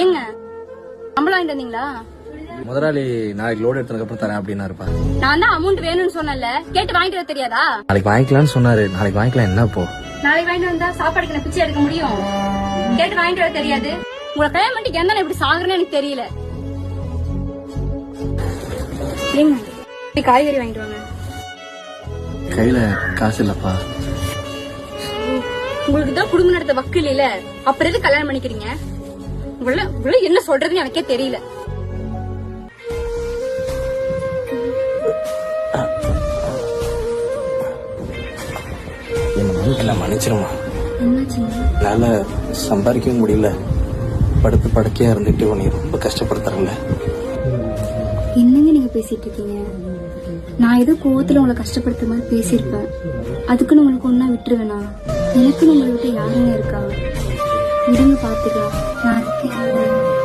ஏங்க? சம்பளம் வாங்கிட்டு வந்தீங்களா? முதலாளி நாளைக்கு லோடு எடுத்ததுக்கு அப்புறம் தரேன் அப்படின்னா இருப்பா நான் தான் அமௌண்ட் வேணும்னு சொன்னேன்ல. கேட்டு வாங்கிட்டு வர தெரியாதா? நாளைக்கு வாங்கிக்கலாம்னு சொன்னாரு. நாளைக்கு வாங்கிக்கலாம் என்ன இப்போ? நாளைக்கு வாங்கிட்டு வந்தா சாப்பாடுக்கு நான் பிச்சை எடுக்க முடியும். கேட்டு வாங்கிட்டு வர தெரியாது. உங்களை கல்யாணம் பண்ணிட்டு எந்த இப்படி சாகுறேன்னு எனக்கு தெரியல. ஏங்க காய்கறி வாங்கிட்டு வாங்க. கையில காசு இல்லப்பா. உங்களுக்கு தான் குடும்பம் நடத்த வக்கு இல்ல அப்புறம் எது கல்யாணம் பண்ணிக்கிறீங்க? உங்கள உங்கள என்ன சொல்றதுன்னு எனக்கே தெரியல. என்ன மன்னிச்சிருமா? என்னால சம்பாதிக்கவும் முடியல. படுத்து படுக்கையா இருந்துட்டு உன்னை ரொம்ப கஷ்டப்படுத்துறல என்னங்க நீங்க பேசிட்டு இருக்கீங்க நான் ஏதோ கோவத்துல உங்களை கஷ்டப்படுத்துற மாதிரி பேசியிருப்பேன். அதுக்குன்னு உங்களுக்கு ஒன்னா விட்டுருவேனா? எனக்குன்னு உங்களை விட்டு யாருங்க இருக்கா? விடுங்க பார்த்துக்கலாம் நான் இருக்கேன்